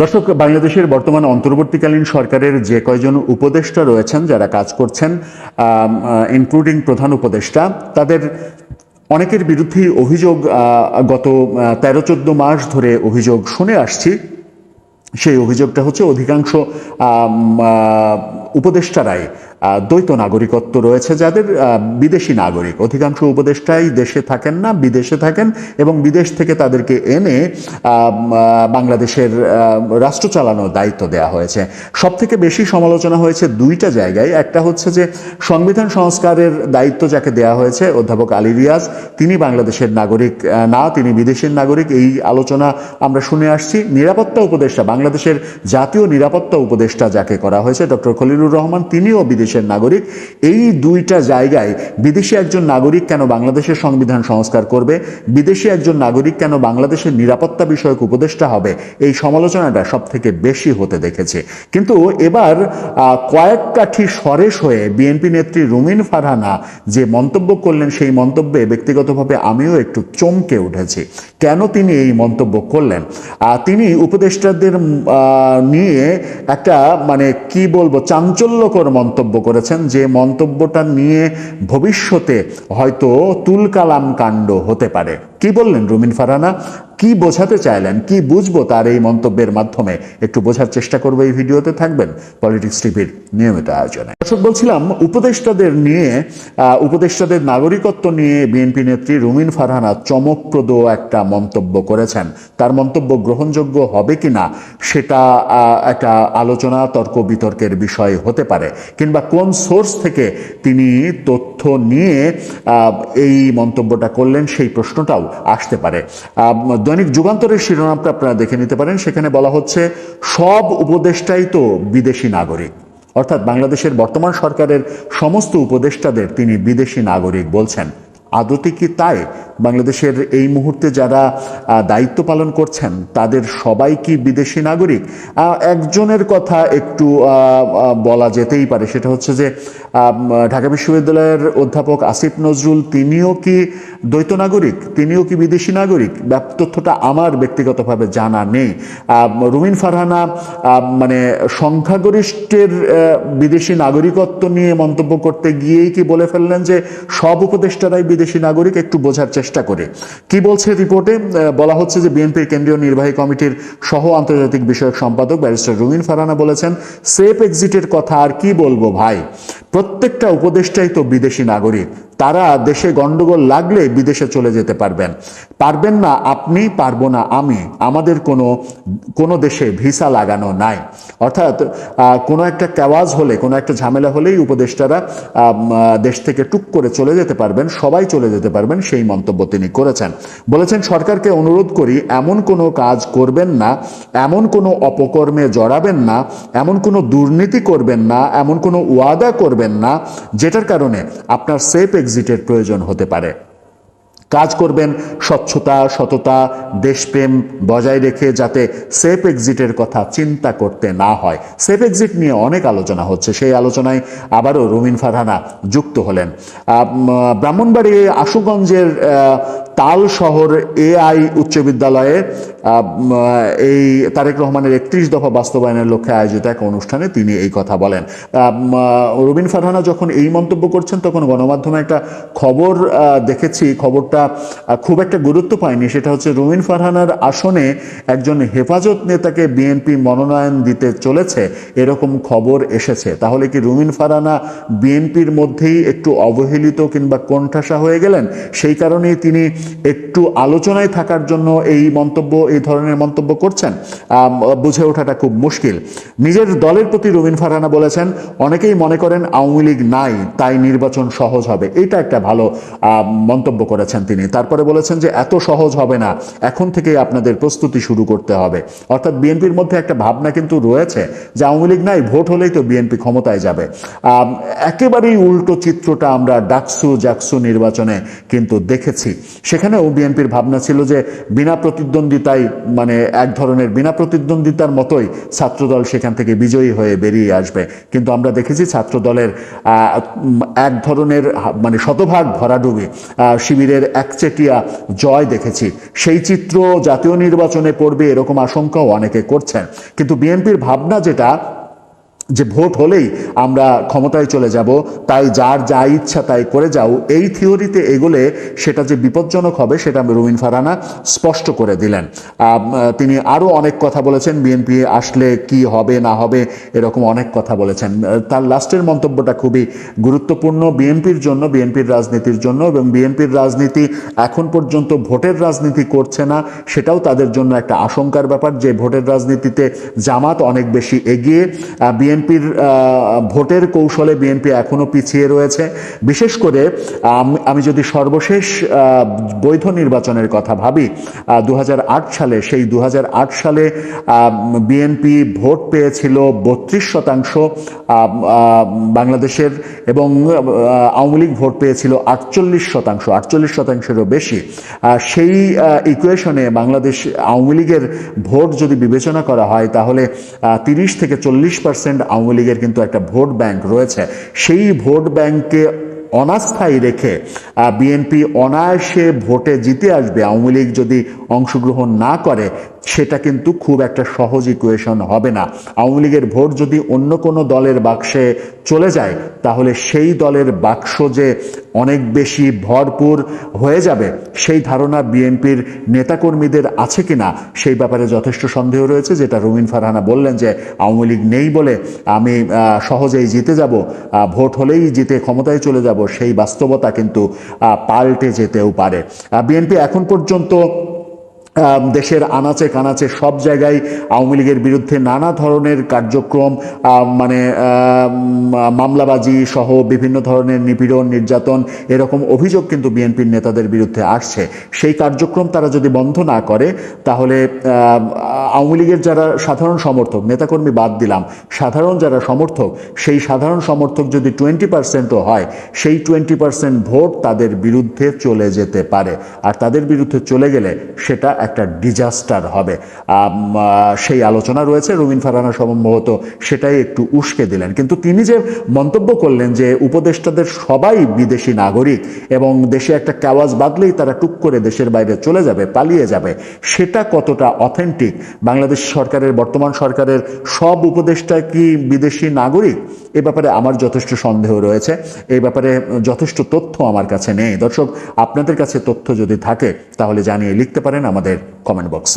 দর্শক, বাংলাদেশের বর্তমান অন্তর্বর্তীকালীন সরকারের যে কয়জন উপদেষ্টা রয়েছেন, যারা কাজ করছেন ইনক্লুডিং প্রধান উপদেষ্টা, তাদের অনেকের বিরুদ্ধেই অভিযোগ গত তেরো চোদ্দ মাস ধরে অভিযোগ শুনে আসছি। সেই অভিযোগটা হচ্ছে অধিকাংশ উপদেষ্টারাই দ্বৈত নাগরিকত্ব রয়েছে যাদের বিদেশি নাগরিক। অধিকাংশ উপদেষ্টাই দেশে থাকেন না, বিদেশে থাকেন এবং বিদেশ থেকে তাদেরকে এনে বাংলাদেশের রাষ্ট্র চালানোর দায়িত্ব দেওয়া হয়েছে। সব থেকে বেশি সমালোচনা হয়েছে দুইটা জায়গায়। একটা হচ্ছে যে সংবিধান সংস্কারের দায়িত্ব যাকে দেওয়া হয়েছে, অধ্যাপক আলী রিয়াজ, তিনি বাংলাদেশের নাগরিক না, তিনি বিদেশের নাগরিক, এই আলোচনা আমরা শুনে আসছি। নিরাপত্তা উপদেষ্টা, বাংলাদেশের জাতীয় নিরাপত্তা উপদেষ্টা যাকে করা হয়েছে, ডক্টর খলিলুর রহমান, তিনিও বিদেশের নাগরিক। এই দুইটা জায়গায় বিদেশি একজন নাগরিক কেন বাংলাদেশের সংবিধান সংস্কার করবে? বিদেশি একজন নাগরিক কেন বাংলাদেশের নিরাপত্তা বিষয়ক উপদেষ্টা হবে? এই সমালোচনাটা সব থেকে বেশি হতে দেখেছে। কিন্তু এবার কয়েক কাঠি সরেস হয়ে বিএনপি নেত্রী রুমিন ফারহানা যে মন্তব্য করলেন, সেই মন্তব্যে ব্যক্তিগতভাবে আমিও একটু চমকে উঠেছি। কেন তিনি এই মন্তব্য করলেন? তিনি উপদেষ্টাদের নিয়ে একটা মানে কি বলব, চাঞ্চল্যকর মন্তব্য করেছেন যে মন্তব্যটা নিয়ে ভবিষ্যতে হয়তো তুলকালাম কাণ্ড হতে পারে। কি বললেন রুমিন ফারানা? কি বোঝাতে চাইলেন? কি বুঝব তার এই মন্তব্যের মাধ্যমে? একটু বোঝার চেষ্টা করব এই ভিডিওতে থাকবেন পলিটিক্স টিভির নিয়মিত আয়োজনে। দর্শক বলছিলাম উপদেষ্টাদের নিয়ে উপদেষ্টাদের নাগরিকত্ব নিয়ে বিএনপি নেত্রী রুমিন ফারহানা চমকপ্রদ একটা মন্তব্য করেছেন। তার মন্তব্য গ্রহণযোগ্য হবে কিনা সেটা আহ, একটা আলোচনা তর্ক বিতর্কের বিষয় হতে পারে। কিংবা কোন সোর্স থেকে তিনি তথ্য নিয়ে এই মন্তব্যটা করলেন সেই প্রশ্নটাও আসতে পারে। দৈনিক যুগান্তরের শিরোনামটা আপনারা দেখে নিতে পারেন। সেখানে বলা হচ্ছে, সব উপদেষ্টাই তো বিদেশি নাগরিক। অর্থাৎ বাংলাদেশের বর্তমান সরকারের সমস্ত উপদেষ্টাদের তিনি বিদেশি নাগরিক বলছেন। আদতে কি তাই? বাংলাদেশের এই মুহূর্তে যারা দায়িত্ব পালন করছেন, তাদের সবাই কি বিদেশি নাগরিক? একজনের কথা একটু বলা যেতেই পারে। সেটা হচ্ছে যে ঢাকা বিশ্ববিদ্যালয়ের অধ্যাপক আসিফ নজরুল, তিনিও কি দ্বৈত নাগরিক, তিনিও কি বিদেশি নাগরিক? তথ্যটা আমার ব্যক্তিগতভাবে জানা নেই। রুমিন ফারহানা মানে সংখ্যাগরিষ্ঠের বিদেশি নাগরিকত্ব নিয়ে মন্তব্য করতে গিয়েই কি বলে ফেললেন যে সব উপদেষ্টারাই বিদেশি নাগরিক, একটু বোঝার চেষ্টা করে। কি বলছে রিপোর্টে? বলা হচ্ছে যে বিএনপির কেন্দ্রীয় নির্বাহী কমিটির সহ আন্তর্জাতিক বিষয়ক সম্পাদক ব্যারিস্টার রুমিন ফারহানা বলেছেন, সেফ এক্সিটের কথা আর কি বলব ভাই? প্রত্যেকটা উপদেষ্টাই তো বিদেশি নাগরিক। তারা দেশে গন্ডগোল লাগলে বিদেশে চলে যেতে পারবেন। পারবেন না আপনি, পারব না আমি। আমাদের কোনো কোনো দেশে ভিসা লাগানো নাই। অর্থাৎ কোনো একটা ক্যাওয়াজ হলে, কোনো একটা ঝামেলা হলেই উপদেষ্টারা দেশ থেকে টুক করে চলে যেতে পারবেন, সবাই চলে যেতে পারবেন, সেই মন্তব্য তিনি করেছেন। বলেছেন, সরকারকে অনুরোধ করি, এমন কোনো কাজ করবেন না, এমন কোনো অপকর্মে জড়াবেন না, এমন কোনো দুর্নীতি করবেন না, এমন কোনো ওয়াদা করবেন না, যেটার কারণে আপনার সেফ এক্সিটের প্রয়োজন হতে পারে। কাজ করবেন স্বচ্ছতা, সততা, দেশপ্রেম বজায় রেখে যাতে সেফ এক্সিটের কথা চিন্তা করতে না হয়। সেফ এক্সিট নিয়ে অনেক আলোচনা হচ্ছে, সেই আলোচনায় আবারও রুমিন ফারহানা যুক্ত হলেন। ব্রাহ্মণবাড়ি আশুগঞ্জের তাল শহর এআই উচ্চ বিদ্যালয়ে এই তারেক রহমানের একত্রিশ দফা বাস্তবায়নের লক্ষ্যে আয়োজিত এক অনুষ্ঠানে তিনি এই কথা বলেন। উম, ফারহানা যখন এই মন্তব্য করছেন তখন গণমাধ্যমে একটা খবর দেখেছি। খবরটা খুব একটা গুরুত্ব পায়নি। সেটা হচ্ছে রুমিন ফারহানার আসনে একজন হেফাজত নেতাকে বিএনপি মনোনয়ন দিতে চলেছে এরকম খবর এসেছে। তাহলে কি রুমিন ফারহানা বিএনপির মধ্যেই একটু অবহেলিত কিংবা কোণঠাসা হয়ে গেলেন? সেই কারণেই তিনি একটু আলোচনায় থাকার জন্য এই মন্তব্য, এই ধরনের মন্তব্য করছেন বুঝে ওঠাটা খুব মুশকিল। নিজের দলের প্রতি রুমিন ফারহানা বলেছেন, অনেকেই মনে করেন আওয়ামী লীগ নাই, তাই নির্বাচন সহজ হবে। এটা একটা ভালো মন্তব্য করেছেন তিনি। তারপরে বলেছেন যে, এত সহজ হবে না, এখন থেকেই আপনাদের প্রস্তুতি শুরু করতে হবে। অর্থাৎ বিএনপির মধ্যে একটা ভাবনা কিন্তু রয়েছে যে, আওয়ামী লীগ নাই, ভোট হলেই তো বিএনপি ক্ষমতায় যাবে। একেবারেই উল্টো চিত্রটা আমরা ডাকসু জাকসু নির্বাচনে কিন্তু দেখেছি। সেই সেখানেও বিএনপির ভাবনা ছিল যে বিনা প্রতিদ্বন্দ্বিতায় মানে এক ধরনের বিনা প্রতিদ্বন্দ্বিতার মতোই ছাত্রদল সেখান থেকে বিজয়ী হয়ে বেরিয়ে আসবে। কিন্তু আমরা দেখেছি ছাত্রদলের এক ধরনের মানে শতভাগ ভরাডুবি শিবিরের একচেটিয়া জয় দেখেছি। সেই চিত্র জাতীয় নির্বাচনে পড়বে এরকম আশঙ্কাও অনেকে করছেন। কিন্তু বিএনপির ভাবনা যেটা যে ভোট হলেই আমরা ক্ষমতায় চলে যাব, তাই যার যা ইচ্ছা তাই করে যাও, এই থিওরিতে এগোলে সেটা যে বিপজ্জনক হবে সেটা রুমিন ফারানা স্পষ্ট করে দিলেন। তিনি আরও অনেক কথা বলেছেন, বিএনপি আসলে কি হবে না হবে এরকম অনেক কথা বলেছেন। তার লাস্টের মন্তব্যটা খুবই গুরুত্বপূর্ণ, বিএনপির জন্য, বিএনপির রাজনীতির জন্য, এবং বিএনপির রাজনীতি এখন পর্যন্ত ভোটের রাজনীতি করছে না, সেটাও তাদের জন্য একটা আশঙ্কার ব্যাপার। যে ভোটের রাজনীতিতে জামাত অনেক বেশি এগিয়ে বিএনপির ভোটের কৌশলে বিএনপি এখনও পিছিয়ে রয়েছে। বিশেষ করে, আমি যদি সর্বশেষ বৈধ নির্বাচনের কথা ভাবি দু হাজার আট সালে, সেই দু হাজার আট সালে বিএনপি ভোট পেয়েছিল বত্রিশ শতাংশ বাংলাদেশের এবং আওয়ামী লীগ ভোট পেয়েছিল আটচল্লিশ শতাংশ, আটচল্লিশ শতাংশেরও বেশি। সেই ইকুয়েশনে বাংলাদেশ আওয়ামী লীগের ভোট যদি বিবেচনা করা হয়, তাহলে তিরিশ থেকে চল্লিশ পার্সেন্ট আওয়ামী লীগের কিন্তু একটা ভোট ব্যাংক রয়েছে। সেই ভোট ব্যাংকে অনাস্থায়ী রেখে বিএনপি অনায়াসে ভোটে জিতে আসবে। আওয়ামী লীগ যদি অংশগ্রহণ না করে সেটা কিন্তু খুব একটা সহজ ইকুয়েশন হবে না। আওয়ামী লীগের ভোট যদি অন্য কোনো দলের বাক্সে চলে যায়, তাহলে সেই দলের বাক্স যে অনেক বেশি ভরপুর হয়ে যাবে, সেই ধারণা বিএনপির নেতাকর্মীদের আছে কিনা, সেই ব্যাপারে যথেষ্ট সন্দেহ রয়েছে, যেটা রুমিন ফারহানা বললেন যে আওয়ামী লীগ নেই বলে আমি সহজেই জিতে যাব ভোট হলেই জিতে ক্ষমতায় চলে যাব, সেই বাস্তবতা কিন্তু পাল্টে যেতেও পারে। বিএনপি এখন পর্যন্ত দেশের আনাচে কানাচে সব জায়গায় আওয়ামী লীগের বিরুদ্ধে নানা ধরনের কার্যক্রম মানে মামলাবাজি সহ বিভিন্ন ধরনের নিপীড়ন, নির্যাতন এরকম অভিযোগ কিন্তু বিএনপির নেতাদের বিরুদ্ধে আসছে। সেই কার্যক্রম তারা যদি বন্ধ না করে, তাহলে আওয়ামী লীগের যারা সাধারণ সমর্থক, নেতাকর্মী বাদ দিলাম, সাধারণ যারা সমর্থক, সেই সাধারণ সমর্থক যদি টোয়েন্টি পার্সেন্টও হয়, সেই টোয়েন্টি পার্সেন্ট ভোট তাদের বিরুদ্ধে চলে যেতে পারে। আর তাদের বিরুদ্ধে চলে গেলে সেটা একটা ডিজাস্টার হবে। সেই আলোচনা রয়েছে রবিন ফারানা সম্ভবত সেটাই একটু উস্কে দিলেন। কিন্তু তিনি যে মন্তব্য করলেন যে উপদেষ্টাদের সবাই বিদেশি নাগরিক এবং দেশে একটা কাওয়াজ বাদলেই তারা টুক করে দেশের বাইরে চলে যাবে, পালিয়ে যাবে, সেটা কতটা অথেন্টিক বাংলাদেশ সরকারের, বর্তমান সরকারের সব উপদেষ্টা কি বিদেশি নাগরিক? এ ব্যাপারে আমার যথেষ্ট সন্দেহ রয়েছে। এই ব্যাপারে যথেষ্ট তথ্য আমার কাছে নেই। দর্শক, আপনাদের কাছে তথ্য যদি থাকে, তাহলে জানিয়ে লিখতে পারেন আমাদের কমেন্ট বক্সে